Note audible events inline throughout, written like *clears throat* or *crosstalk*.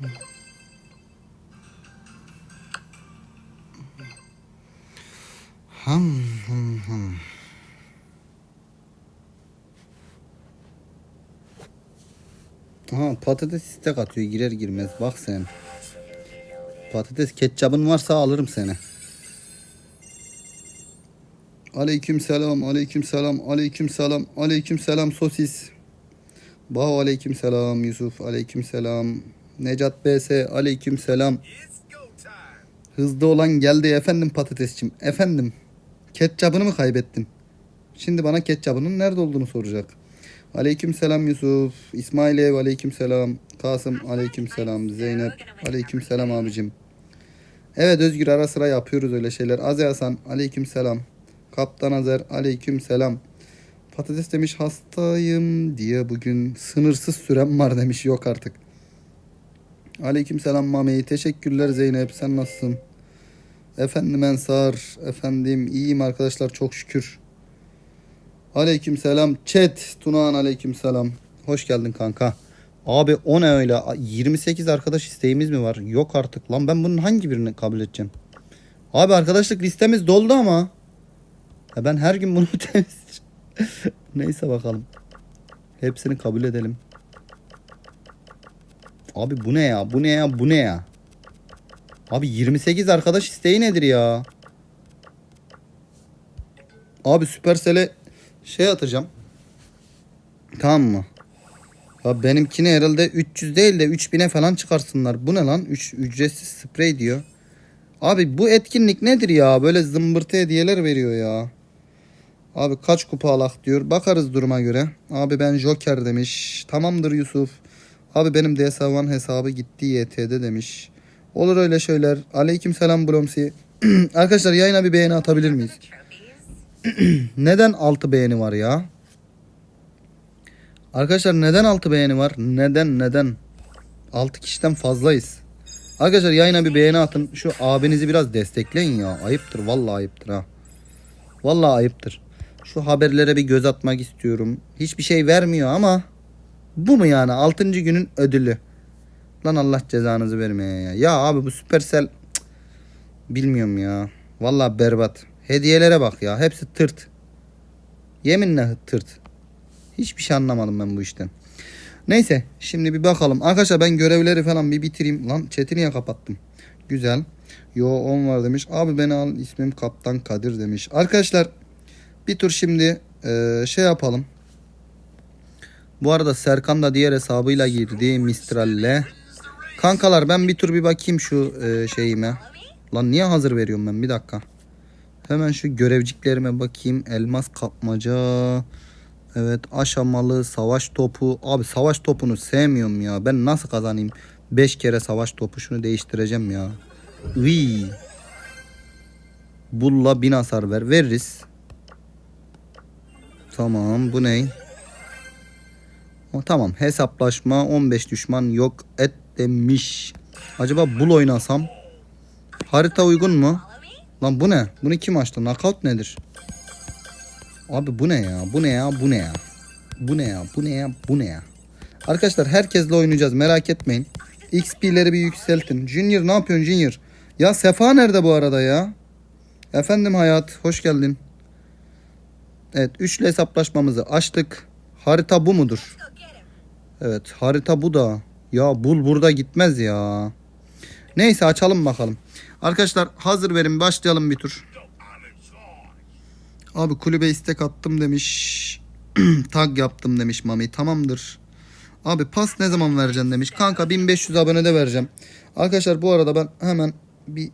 Hım hım hım. Ha patates istek atıyor girer girmez bak sen. Patates ketçabın varsa alırım seni. Aleyküm selam, aleyküm selam, aleyküm selam, aleyküm selam sosis. Bağ aleyküm selam Yusuf, aleyküm selam. Necat BS, aleyküm selam. Hızlı olan geldi efendim patatesçim. Efendim, ketçabını mı kaybettin? Şimdi bana ketçabının nerede olduğunu soracak. Aleyküm selam Yusuf. İsmailev aleyküm selam. Kasım aleyküm selam. Zeynep aleyküm selam abicim. Evet Özgür ara sıra yapıyoruz öyle şeyler. Aze Hasan aleyküm selam. Kaptan Azer aleyküm selam. Patates demiş hastayım diye bugün sınırsız sürem var demiş yok artık. Aleyküm selam Mami. Teşekkürler Zeynep. Sen nasılsın? Efendim Ensar. Efendim iyiyim arkadaşlar çok şükür. Aleyküm selam. Chat. Tunağan aleyküm selam. Hoş geldin kanka. Abi o ne öyle? 28 arkadaş isteğimiz mi var? Yok artık. Lan ben bunun hangi birini kabul edeceğim? Abi arkadaşlık listemiz doldu ama. Ya ben her gün bunu *laughs* temizleyeceğim. Neyse bakalım. Hepsini kabul edelim. Abi bu ne ya? Bu ne ya? Bu ne ya? Abi 28 arkadaş isteği nedir ya? Abi Supercell'e şey atacağım. Tamam mı? Ya benimkini herhalde 300 değil de 3000'e falan çıkarsınlar. Bu ne lan? 3 ücretsiz sprey diyor. Abi bu etkinlik nedir ya? Böyle zımbırtı hediyeler veriyor ya. Abi kaç kupa alak diyor. Bakarız duruma göre. Abi ben Joker demiş. Tamamdır Yusuf. Abi benim DS1 hesabı gitti YT'de demiş. Olur öyle şeyler. Aleyküm selam Blomsi. *clears throat* Arkadaşlar yayına bir beğeni atabilir miyiz? *clears throat* neden 6 beğeni var ya? Arkadaşlar neden 6 beğeni var? Neden neden? 6 kişiden fazlayız. Arkadaşlar yayına bir beğeni atın. Şu abinizi biraz destekleyin ya. Ayıptır vallahi ayıptır ha. Vallahi ayıptır. Şu haberlere bir göz atmak istiyorum. Hiçbir şey vermiyor ama bu mu yani 6. günün ödülü? Lan Allah cezanızı vermeye ya. Ya abi bu Supercell bilmiyorum ya. Vallahi berbat. Hediyelere bak ya. Hepsi tırt. Yeminle tırt. Hiçbir şey anlamadım ben bu işten. Neyse şimdi bir bakalım. Arkadaşlar ben görevleri falan bir bitireyim. Lan chat'i niye kapattım? Güzel. Yo 10 var demiş. Abi beni al ismim Kaptan Kadir demiş. Arkadaşlar bir tur şimdi e, şey yapalım. Bu arada Serkan da diğer hesabıyla girdi Mistral'le. Kankalar ben bir tur bir bakayım şu e, şeyime. Lan niye hazır veriyorum ben bir dakika. Hemen şu görevciklerime bakayım. Elmas kapmaca. Evet aşamalı savaş topu. Abi savaş topunu sevmiyorum ya. Ben nasıl kazanayım? 5 kere savaş topu şunu değiştireceğim ya. Iy. Bulla bin hasar ver. Veririz. Tamam bu ne? Tamam hesaplaşma 15 düşman yok et demiş. Acaba bul oynasam? Harita uygun mu? Lan bu ne? Bunu kim açtı? Knockout nedir? Abi bu ne ya? Bu ne ya? Bu ne ya? Bu ne ya? Bu ne ya? Bu ne ya? Arkadaşlar herkesle oynayacağız merak etmeyin. XP'leri bir yükseltin. Junior ne yapıyorsun Junior? Ya Sefa nerede bu arada ya? Efendim hayat hoş geldin. Evet üçlü hesaplaşmamızı açtık. Harita bu mudur? Evet harita bu da. Ya bul burada gitmez ya. Neyse açalım bakalım. Arkadaşlar hazır verin başlayalım bir tur. Abi kulübe istek attım demiş. *clears throat* Tag yaptım demiş Mami. Tamamdır. Abi pas ne zaman vereceksin demiş. Kanka 1500 abone de vereceğim. Arkadaşlar bu arada ben hemen bir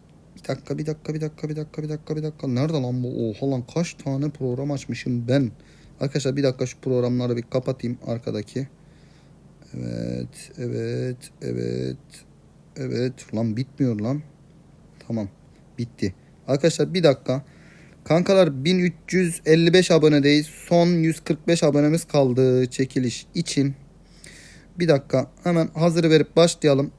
dakika bir dakika bir dakika bir dakika bir dakika bir dakika. Nerede lan bu? Oha lan kaç tane program açmışım ben. Arkadaşlar bir dakika şu programları bir kapatayım arkadaki. Evet, evet, evet, evet. Lan bitmiyor lan. Tamam, bitti. Arkadaşlar bir dakika. Kankalar 1355 abonedeyiz. Son 145 abonemiz kaldı çekiliş için. Bir dakika hemen hazır verip başlayalım.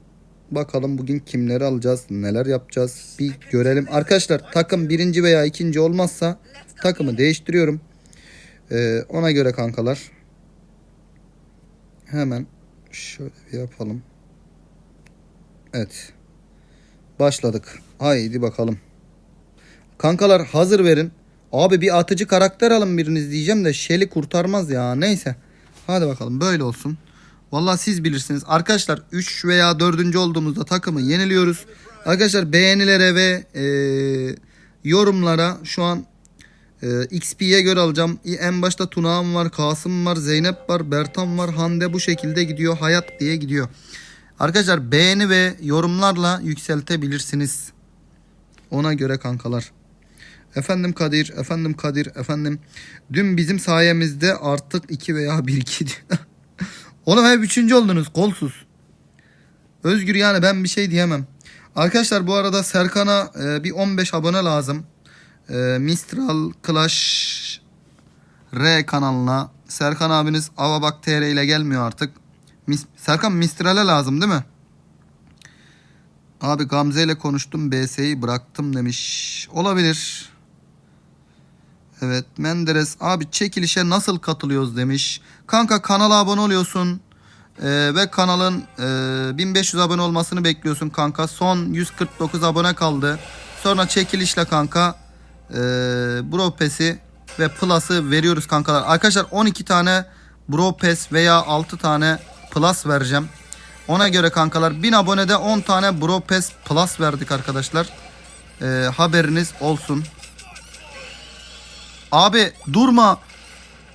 Bakalım bugün kimleri alacağız, neler yapacağız bir görelim. Arkadaşlar takım birinci veya ikinci olmazsa takımı değiştiriyorum. Ee, ona göre kankalar. Hemen şöyle bir yapalım. Evet. Başladık. Haydi bakalım. Kankalar hazır verin. Abi bir atıcı karakter alın biriniz diyeceğim de Shelly kurtarmaz ya. Neyse. Hadi bakalım böyle olsun. Vallahi siz bilirsiniz. Arkadaşlar 3 veya 4. olduğumuzda takımı yeniliyoruz. Arkadaşlar beğenilere ve e, yorumlara şu an e, XP'ye göre alacağım. En başta Tunağım var, Kasım var, Zeynep var, Bertan var, Hande bu şekilde gidiyor. Hayat diye gidiyor. Arkadaşlar beğeni ve yorumlarla yükseltebilirsiniz. Ona göre kankalar. Efendim Kadir, efendim Kadir, efendim. Dün bizim sayemizde artık 2 veya 1-2 diyor. *laughs* Oğlum hep 3. oldunuz kolsuz. Özgür yani ben bir şey diyemem. Arkadaşlar bu arada Serkan'a e, bir 15 abone lazım. E, Mistral Clash R kanalına. Serkan abiniz Avabak TR ile gelmiyor artık. Mis- Serkan Mistral'e lazım değil mi? Abi Gamze ile konuştum BS'yi bıraktım demiş. Olabilir. Evet Menderes abi çekilişe nasıl katılıyoruz demiş. Kanka kanala abone oluyorsun. Ee, ve kanalın e, 1500 abone olmasını bekliyorsun kanka. Son 149 abone kaldı. Sonra çekilişle kanka e, Bro Pass'i ve Plus'ı veriyoruz kankalar. Arkadaşlar 12 tane Bro Pass veya 6 tane Plus vereceğim. Ona göre kankalar 1000 abonede 10 tane Bro Pass Plus verdik arkadaşlar. E, haberiniz olsun. Abi durma.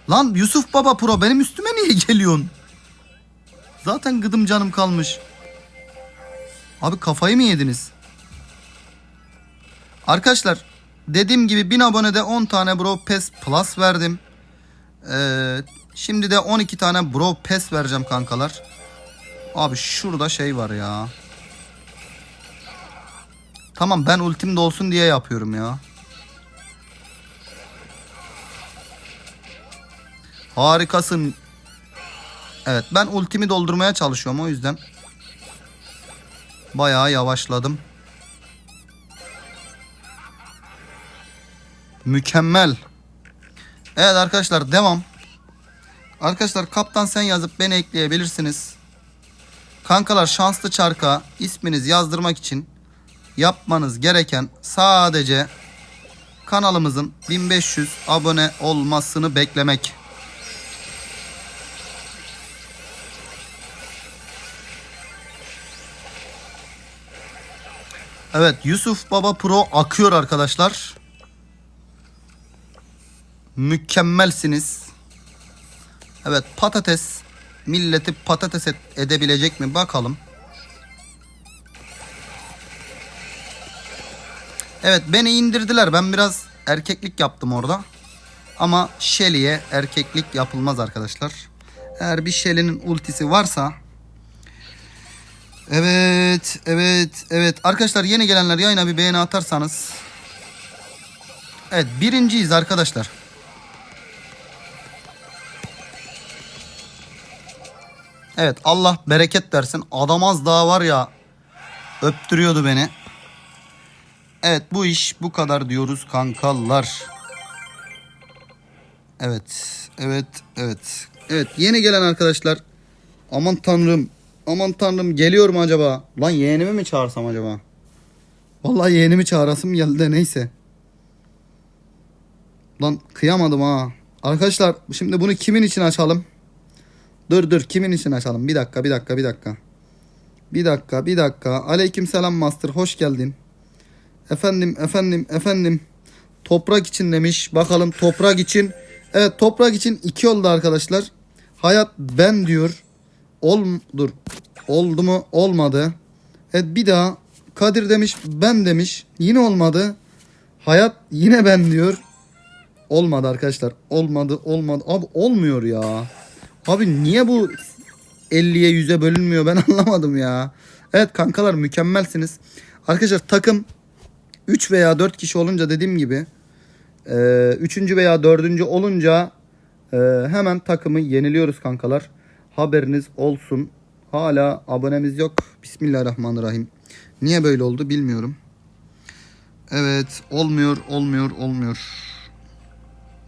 Lan Yusuf Baba Pro benim üstüme niye *laughs* geliyorsun? Zaten gıdım canım kalmış. Abi kafayı mı yediniz? Arkadaşlar dediğim gibi 1000 abonede 10 tane Bro Pass Plus verdim. Ee, şimdi de 12 tane Bro Pass vereceğim kankalar. Abi şurada şey var ya. Tamam ben ultim de olsun diye yapıyorum ya. Harikasın. Evet ben ultimi doldurmaya çalışıyorum o yüzden. Bayağı yavaşladım. Mükemmel. Evet arkadaşlar devam. Arkadaşlar kaptan sen yazıp beni ekleyebilirsiniz. Kankalar şanslı çarka isminiz yazdırmak için yapmanız gereken sadece kanalımızın 1500 abone olmasını beklemek. Evet Yusuf Baba Pro akıyor arkadaşlar. Mükemmelsiniz. Evet patates milleti patates edebilecek mi bakalım. Evet beni indirdiler. Ben biraz erkeklik yaptım orada. Ama Shelly'e erkeklik yapılmaz arkadaşlar. Eğer bir Shelly'nin ultisi varsa Evet, evet, evet. Arkadaşlar yeni gelenler yayına bir beğeni atarsanız. Evet, birinciyiz arkadaşlar. Evet, Allah bereket versin. Adam az daha var ya öptürüyordu beni. Evet, bu iş bu kadar diyoruz kankalar. Evet, evet, evet. Evet, yeni gelen arkadaşlar. Aman tanrım. Aman tanrım geliyor mu acaba? Lan yeğenimi mi çağırsam acaba? Vallahi yeğenimi çağırasım geldi de neyse. Lan kıyamadım ha. Arkadaşlar şimdi bunu kimin için açalım? Dur dur kimin için açalım? Bir dakika bir dakika bir dakika. Bir dakika bir dakika. Aleyküm selam master hoş geldin. Efendim efendim efendim. Toprak için demiş. Bakalım toprak için. Evet toprak için iki oldu arkadaşlar. Hayat ben diyor. Ol dur. Oldu mu? Olmadı. Evet bir daha Kadir demiş ben demiş. Yine olmadı. Hayat yine ben diyor. Olmadı arkadaşlar. Olmadı olmadı. Abi olmuyor ya. Abi niye bu 50'ye 100'e bölünmüyor ben *laughs* anlamadım ya. Evet kankalar mükemmelsiniz. Arkadaşlar takım 3 veya 4 kişi olunca dediğim gibi 3. veya 4. olunca e, hemen takımı yeniliyoruz kankalar. Haberiniz olsun. Hala abonemiz yok. Bismillahirrahmanirrahim. Niye böyle oldu bilmiyorum. Evet olmuyor olmuyor olmuyor.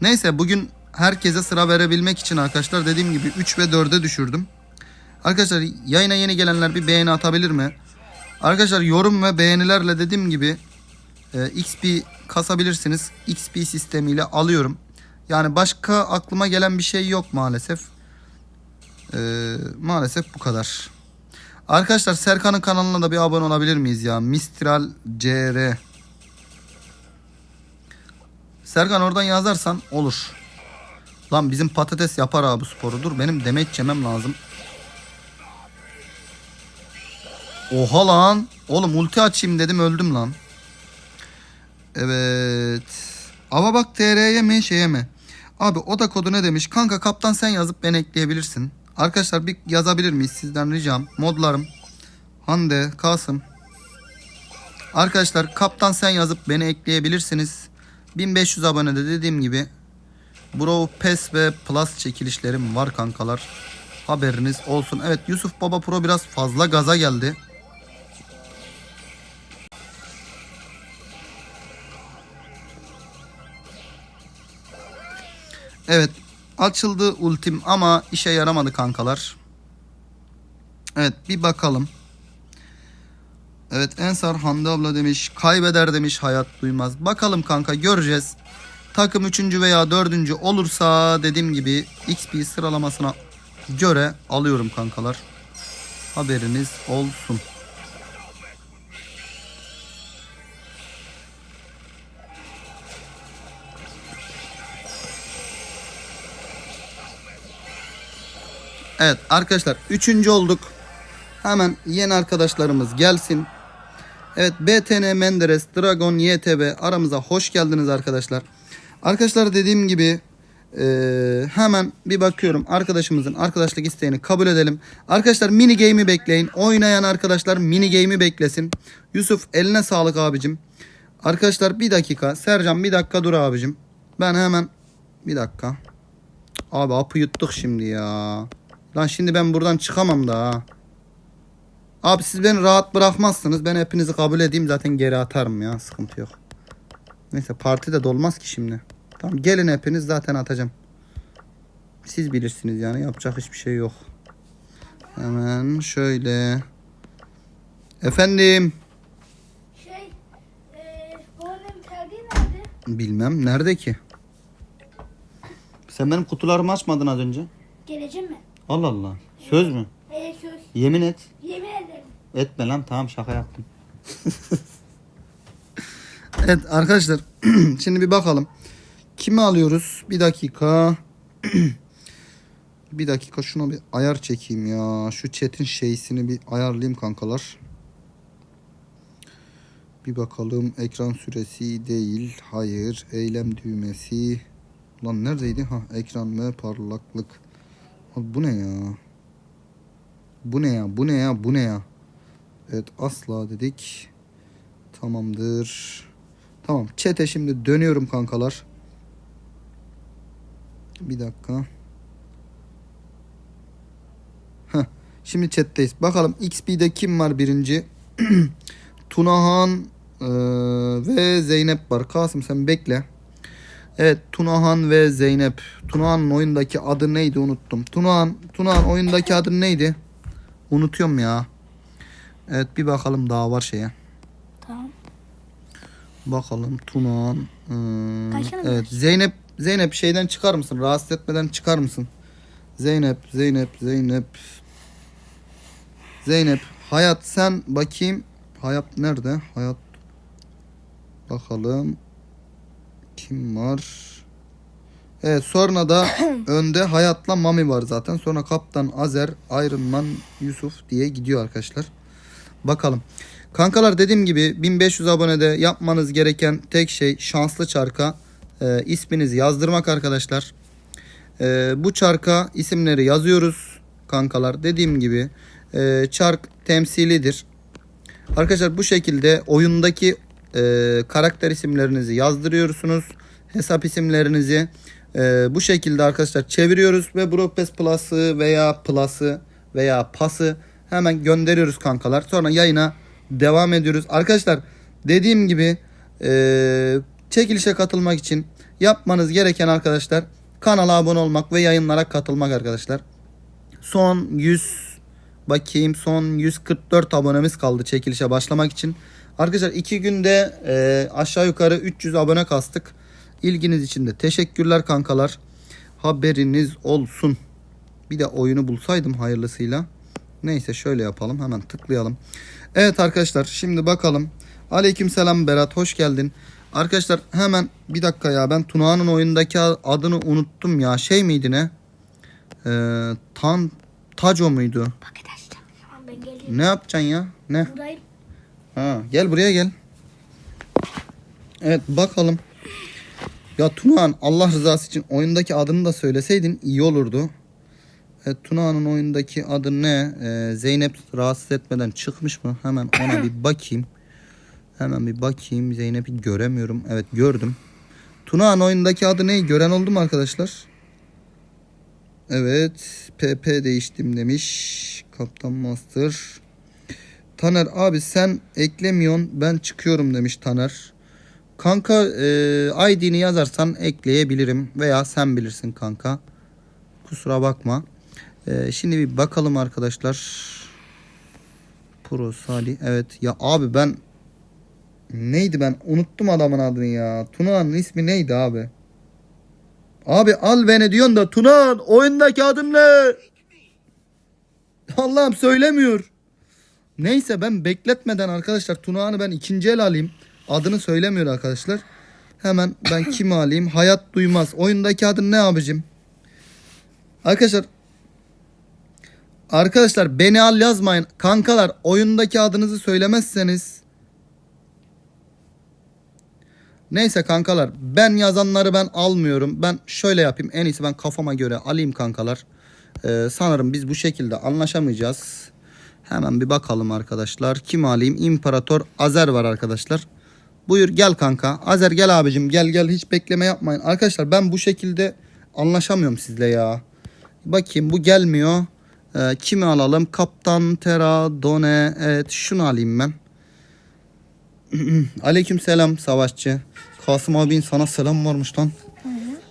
Neyse bugün herkese sıra verebilmek için arkadaşlar dediğim gibi 3 ve 4'e düşürdüm. Arkadaşlar yayına yeni gelenler bir beğeni atabilir mi? Arkadaşlar yorum ve beğenilerle dediğim gibi e, XP kasabilirsiniz. XP sistemiyle alıyorum. Yani başka aklıma gelen bir şey yok maalesef. E, maalesef bu kadar. Arkadaşlar Serkan'ın kanalına da bir abone olabilir miyiz ya? Mistral CR. Serkan oradan yazarsan olur. Lan bizim patates yapar abi sporu. Dur benim demet yemem lazım. Oha lan. Oğlum ulti açayım dedim öldüm lan. Evet. Ava bak TR'ye mi şeye mi? Abi o da kodu ne demiş? Kanka kaptan sen yazıp beni ekleyebilirsin. Arkadaşlar bir yazabilir miyiz sizden ricam? Modlarım. Hande, Kasım. Arkadaşlar kaptan sen yazıp beni ekleyebilirsiniz. 1500 abonede dediğim gibi Bro PES ve Plus çekilişlerim var kankalar. Haberiniz olsun. Evet Yusuf Baba Pro biraz fazla gaza geldi. Evet açıldı ultim ama işe yaramadı kankalar. Evet bir bakalım. Evet Ensar Hande abla demiş kaybeder demiş hayat duymaz. Bakalım kanka göreceğiz. Takım 3. veya 4. olursa dediğim gibi XP sıralamasına göre alıyorum kankalar. Haberiniz olsun. Evet arkadaşlar 3. olduk. Hemen yeni arkadaşlarımız gelsin. Evet BTN Menderes, Dragon YTB aramıza hoş geldiniz arkadaşlar. Arkadaşlar dediğim gibi eee, hemen bir bakıyorum arkadaşımızın arkadaşlık isteğini kabul edelim. Arkadaşlar mini game'i bekleyin. Oynayan arkadaşlar mini game'i beklesin. Yusuf eline sağlık abicim. Arkadaşlar bir dakika. Sercan bir dakika dur abicim. Ben hemen bir dakika. Abi apı yuttuk şimdi ya. Lan şimdi ben buradan çıkamam da. Abi siz beni rahat bırakmazsınız. Ben hepinizi kabul edeyim zaten geri atarım ya. Sıkıntı yok. Neyse parti de dolmaz ki şimdi. Tamam gelin hepiniz zaten atacağım. Siz bilirsiniz yani yapacak hiçbir şey yok. Hemen şöyle. Efendim. Şey, terliği nerede? Bilmem nerede ki? Sen benim kutularımı açmadın az önce. Geleceğim mi? Allah Allah. Söz mü? Eee söz. Yemin et. Yemin ederim. Etme lan tamam şaka yaptım. *laughs* evet arkadaşlar *clears throat* şimdi bir bakalım. Kimi alıyoruz? Bir dakika. *clears throat* bir dakika şuna bir ayar çekeyim ya. Şu chat'in şeysini bir ayarlayayım kankalar. Bir bakalım ekran süresi değil. Hayır. Eylem düğmesi. Lan neredeydi? Ha ekran ve parlaklık. Abi bu ne ya? Bu ne ya? Bu ne ya? Bu ne ya? Evet asla dedik. Tamamdır. Tamam. Çete şimdi dönüyorum kankalar. Bir dakika. Heh. Şimdi chatteyiz. Bakalım XP'de kim var birinci? *clears throat* Tunahan eee, ve Zeynep var. Kasım sen bekle. Evet Tunahan ve Zeynep. Tunahan'ın oyundaki adı neydi unuttum. Tunahan, Tunahan oyundaki adı neydi? Unutuyorum ya. Evet bir bakalım daha var şeye. Tamam. Bakalım Kaç tane evet Zeynep Zeynep şeyden çıkar mısın? Rahatsız etmeden çıkar mısın? Zeynep Zeynep Zeynep. Zeynep Hayat sen bakayım. Hayat nerede? Hayat bakalım. Kim var? Evet sonra da *coughs* önde Hayat'la Mami var zaten. Sonra Kaptan Azer, Iron Man, Yusuf diye gidiyor arkadaşlar. Bakalım. Kankalar dediğim gibi 1500 abonede yapmanız gereken tek şey şanslı çarka e, isminizi yazdırmak arkadaşlar. E, bu çarka isimleri yazıyoruz kankalar. Dediğim gibi e, çark temsilidir. Arkadaşlar bu şekilde oyundaki e, karakter isimlerinizi yazdırıyorsunuz. Hesap isimlerinizi e, bu şekilde arkadaşlar çeviriyoruz ve Broadpass Plus'ı veya Plus'ı veya Pass'ı hemen gönderiyoruz kankalar. Sonra yayına devam ediyoruz. Arkadaşlar dediğim gibi e, çekilişe katılmak için yapmanız gereken arkadaşlar kanala abone olmak ve yayınlara katılmak arkadaşlar. Son 100 bakayım son 144 abonemiz kaldı çekilişe başlamak için. Arkadaşlar iki günde e, aşağı yukarı 300 abone kastık. İlginiz için de teşekkürler kankalar. Haberiniz olsun. Bir de oyunu bulsaydım hayırlısıyla. Neyse şöyle yapalım. Hemen tıklayalım. Evet arkadaşlar şimdi bakalım. Aleykümselam Berat hoş geldin. Arkadaşlar hemen bir dakika ya ben Tuna'nın oyundaki adını unuttum ya. Şey miydi ne? Ee, Tan Taco muydu? Tamam ben geliyorum. Ne yapacaksın ya? Ne? Buradayım. Ha, gel buraya gel. Evet bakalım. Ya Tunağan Allah rızası için oyundaki adını da söyleseydin iyi olurdu. Evet Tunağan'ın oyundaki adı ne? Ee, Zeynep rahatsız etmeden çıkmış mı? Hemen ona bir bakayım. Hemen bir bakayım. Zeynep'i göremiyorum. Evet gördüm. Tunağan oyundaki adı ne? Gören oldu mu arkadaşlar? Evet. PP değiştim demiş. Kaptan Master. Taner abi sen eklemiyorsun ben çıkıyorum demiş Taner. Kanka e, ID'ni yazarsan ekleyebilirim veya sen bilirsin kanka. Kusura bakma. E, şimdi bir bakalım arkadaşlar. Pro Salih evet ya abi ben neydi ben unuttum adamın adını ya. Tuna'nın ismi neydi abi? Abi al beni diyorsun da Tuna'nın oyundaki adın ne? *laughs* Allah'ım söylemiyor. Neyse ben bekletmeden arkadaşlar Tunağan'ı ben ikinci el alayım. Adını söylemiyor arkadaşlar. Hemen ben *coughs* kimi alayım? Hayat Duymaz. Oyundaki adın ne abicim? Arkadaşlar Arkadaşlar beni al yazmayın. Kankalar oyundaki adınızı söylemezseniz Neyse kankalar ben yazanları ben almıyorum. Ben şöyle yapayım. En iyisi ben kafama göre alayım kankalar. Ee, sanırım biz bu şekilde anlaşamayacağız. Hemen bir bakalım arkadaşlar. Kim alayım? İmparator Azer var arkadaşlar. Buyur gel kanka. Azer gel abicim gel gel hiç bekleme yapmayın. Arkadaşlar ben bu şekilde anlaşamıyorum sizle ya. Bakayım bu gelmiyor. Ee, kimi alalım? Kaptan Tera Done. Evet şunu alayım ben. *clears throat* Aleyküm selam savaşçı. Kasım abin sana selam varmış lan.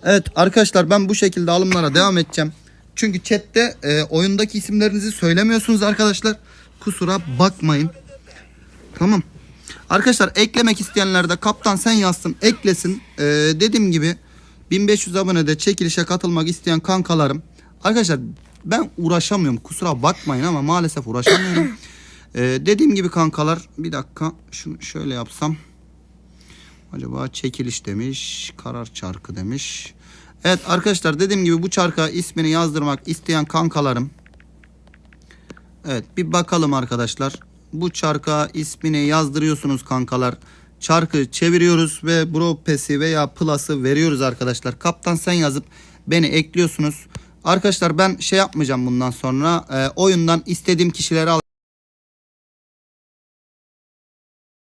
Evet arkadaşlar ben bu şekilde alımlara devam edeceğim. Çünkü chatte e, oyundaki isimlerinizi söylemiyorsunuz arkadaşlar. Kusura bakmayın. Tamam. Arkadaşlar eklemek isteyenler de kaptan sen yazsın eklesin. E, dediğim gibi 1500 abonede çekilişe katılmak isteyen kankalarım. Arkadaşlar ben uğraşamıyorum kusura bakmayın ama maalesef uğraşamıyorum. *clears throat* E, dediğim gibi kankalar bir dakika şunu şöyle yapsam. Acaba çekiliş demiş, karar çarkı demiş. Evet arkadaşlar dediğim gibi bu çarka ismini yazdırmak isteyen kankalarım. Evet bir bakalım arkadaşlar. Bu çarka ismini yazdırıyorsunuz kankalar. Çarkı çeviriyoruz ve bro pesi veya plus'ı veriyoruz arkadaşlar. Kaptan sen yazıp beni ekliyorsunuz. Arkadaşlar ben şey yapmayacağım bundan sonra. E, oyundan istediğim kişileri al.